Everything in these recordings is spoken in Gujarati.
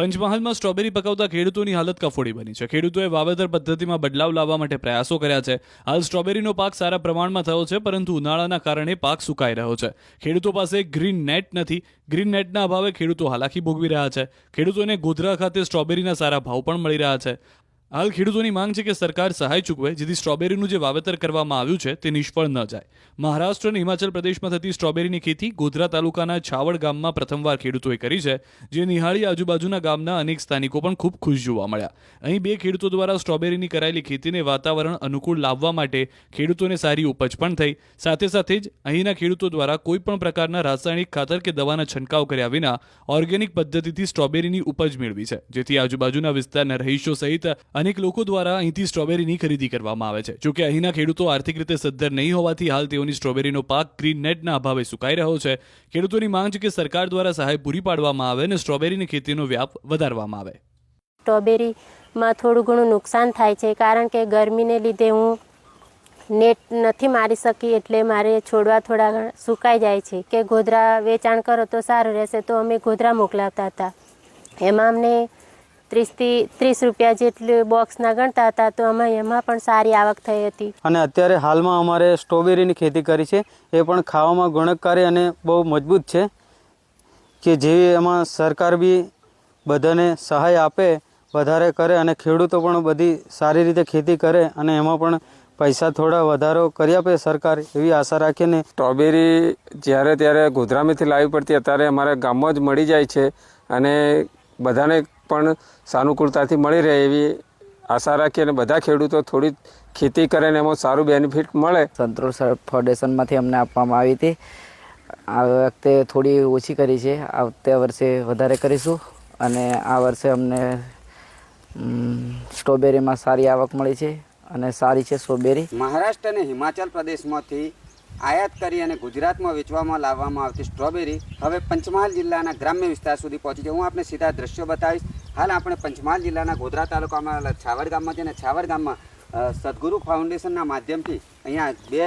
પંચમહાલમાં સ્ટ્રોબેરી પકવતા ખેડૂતોની હાલત કફોડી બની છે. ખેડૂતોએ વાવેતર પદ્ધતિમાં બદલાવ લાવવા માટે પ્રયાસો કર્યા છે. હાલ સ્ટ્રોબેરીનો પાક સારા પ્રમાણમાં થયો છે, પરંતુ ઉનાળાના કારણે પાક સુકાઈ રહ્યો છે. ખેડૂતો પાસે ગ્રીન નેટ નથી. ગ્રીન નેટના અભાવે ખેડૂતો હાલાકી ભોગવી રહ્યા છે. ખેડૂતોને ગોધરા ખાતે સ્ટ્રોબેરીના સારા ભાવ પણ મળી રહ્યા છે. હાલ ખેડૂતોની માંગ છે કે સરકાર સહાય ચૂકવે, જેથી સ્ટ્રોબેરીનું જે વાવેતર કરવામાં આવ્યું છે તે નિષ્ફળ ન જાય. મહારાષ્ટ્ર અને હિમાચલ પ્રદેશમાં થતી સ્ટ્રોબેરીની ખેતી ગોધરા તાલુકાના છાવડ ગામમાં પ્રથમવાર ખેડૂતોએ કરી છે, જે નિહાળી આજુબાજુના ગામના અનેક સ્થાનિકો પણ ખૂબ ખુશ જોવા મળ્યા. અહીં બે ખેડૂતો દ્વારા સ્ટ્રોબેરીની કરાયેલી ખેતીને વાતાવરણ અનુકૂળ લાવવા માટે ખેડૂતોને સારી ઉપજ પણ થઈ. સાથે સાથે જ અહીંના ખેડૂતો દ્વારા કોઈપણ પ્રકારના રાસાયણિક ખાતર કે દવાના છંટકાવ કર્યા વિના ઓર્ગેનિક પદ્ધતિથી સ્ટ્રોબેરીની ઉપજ મેળવી છે, જેથી આજુબાજુના વિસ્તારના રહીશો સહિત અનેક લોકો દ્વારા અહીંથી સ્ટ્રોબેરીની ખરીદી કરવામાં આવે છે. જોકે અહીંના ખેડૂતો આર્થિક રીતે સદ્ધર નહીં હોવાથી હાલ તેઓની સ્ટ્રોબેરીનો પાક ગ્રીન નેટના અભાવે સુકાઈ રહ્યો છે. ખેડૂતોની માંગ છે કે સરકાર દ્વારા સહાય પૂરી પાડવામાં આવે અને સ્ટ્રોબેરીની ખેતીનો વ્યાપ વધારવામાં આવે. સ્ટ્રોબેરીમાં થોડું ઘણું નુકસાન થાય છે કારણ કે ગરમીને લીધે હું નેટ નથી મારી શકી એટલે મારે છોડવા થોડા સુકાઈ જાય છે. કે ગોધરા વેચાણ કરો તો સારું રહેશે તો અમે ગોધરા મોકલાવતા હતા. એમાં અમને ત્રીસથી ત્રીસ રૂપિયા જેટલું બોક્સના ગણતા હતા તો અમે એમાં પણ સારી આવક થઈ હતી. અને અત્યારે હાલમાં અમારે સ્ટ્રોબેરીની ખેતી કરી છે. એ પણ ખાવામાં ગુણકારી અને બહુ મજબૂત છે કે જેવી એમાં સરકાર બી બધાને સહાય આપે વધારે કરે અને ખેડૂતો પણ બધી સારી રીતે ખેતી કરે અને એમાં પણ પૈસા થોડા વધારો કરી આપે સરકાર એવી આશા રાખીને. સ્ટ્રોબેરી જ્યારે ત્યારે ગોધરામેથી લાવવી પડતી અત્યારે અમારા ગામમાં જ મળી જાય છે અને બધાને પણ સાનુકૂળતાથી મળી રહે એવી આશા રાખી અને બધા ખેડૂતો થોડી ખેતી કરે ને એમાં સારું બેનિફિટ મળે. સંતોષ ફાઉન્ડેશનમાંથી અમને આપવામાં આવી હતી. આ વખતે થોડી ઓછી કરી છે. આવતા વર્ષે વધારે કરીશું અને આ વર્ષે અમને સ્ટ્રોબેરીમાં સારી આવક મળી છે અને સારી છે સ્ટ્રોબેરી મહારાષ્ટ્ર અને હિમાચલ પ્રદેશમાંથી આયાત કરી અને ગુજરાતમાં વેચવામાં લાવવામાં આવતી સ્ટ્રોબેરી હવે પંચમહાલ જિલ્લાના ગ્રામ્ય વિસ્તાર સુધી પહોંચી છે. હું આપને સીધા દ્રશ્યો બતાવીશ. હાલ આપણે પંચમહાલ જિલ્લાના ગોધરા તાલુકામાં છાવર ગામમાં છે અને છાવર ગામમાં સદગુરુ ફાઉન્ડેશનના માધ્યમથી અહીંયા બે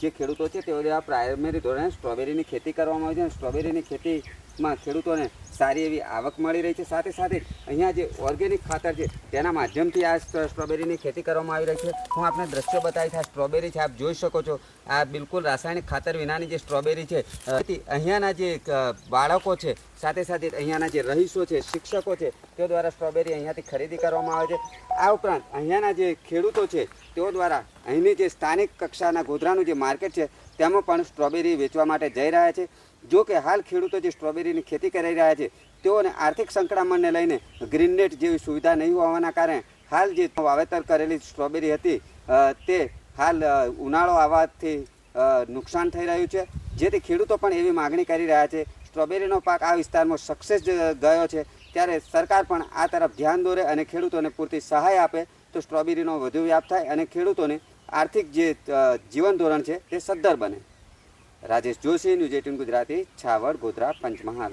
જે ખેડૂતો છે તેઓ પ્રાઇમરી ધોરણે સ્ટ્રોબેરીની ખેતી કરવામાં આવી છે અને સ્ટ્રોબેરીની ખેતીમાં ખેડૂતોને સારી એવી આવક મળી રહી છે. સાથે સાથે અહીંયા જે ઓર્ગેનિક ખાતર છે, તેના માધ્યમથી આ સ્ટ્રોબેરીની ખેતી કરવામાં આવી રહી છે. હું આપને દ્રશ્યો બતાવીશ. આ સ્ટ્રોબેરી છે, આપ જોઈ શકો છો. આ બિલકુલ રાસાયણિક ખાતર વિનાની જે સ્ટ્રોબેરી છે અહીંયાના જે બાળકો છે, સાથે સાથે અહીંયાના જે રહીશો છે, શિક્ષકો છે, તેઓ દ્વારા સ્ટ્રોબેરી અહીંયાથી ખરીદી કરવામાં આવે છે. આ ઉપરાંત અહીંયાના જે ખેડૂતો છે, તેઓ દ્વારા અહીંની જે સ્થાનિક કક્ષાના ગોધરાનું જે માર્કેટ છે તેમાં પણ સ્ટ્રોબેરી વેચવા માટે જઈ રહ્યા છે. જો કે હાલ ખેડૂતો જે સ્ટ્રોબેરીની ખેતી કરી રહ્યા છે, તેઓને આર્થિક સંકળામણને લઈને ગ્રીન નેટ જેવી સુવિધા નહીં હોવાના કારણે હાલ જે વાવેતર કરેલી સ્ટ્રોબેરી હતી તે હાલ ઉનાળો આવવાથી નુકસાન થઈ રહ્યું છે. જેથી ખેડૂતો પણ એવી માગણી કરી રહ્યા છે. સ્ટ્રોબેરીનો પાક આ વિસ્તારમાં સક્સેસ ગયો છે. ત્યારે સરકાર પણ આ તરફ ધ્યાન દોરે અને ખેડૂતોને પૂરતી સહાય આપે તો સ્ટ્રોબેરીનો વધુ વ્યાપ થાય અને ખેડૂતોને આર્થિક જે જીવન ધોરણ છે તે સદ્ધર બને. રાજેશ જોશી, ન્યૂઝ એટીન ગુજરાતી છાવડ ગોધરા, પંચમહાલ.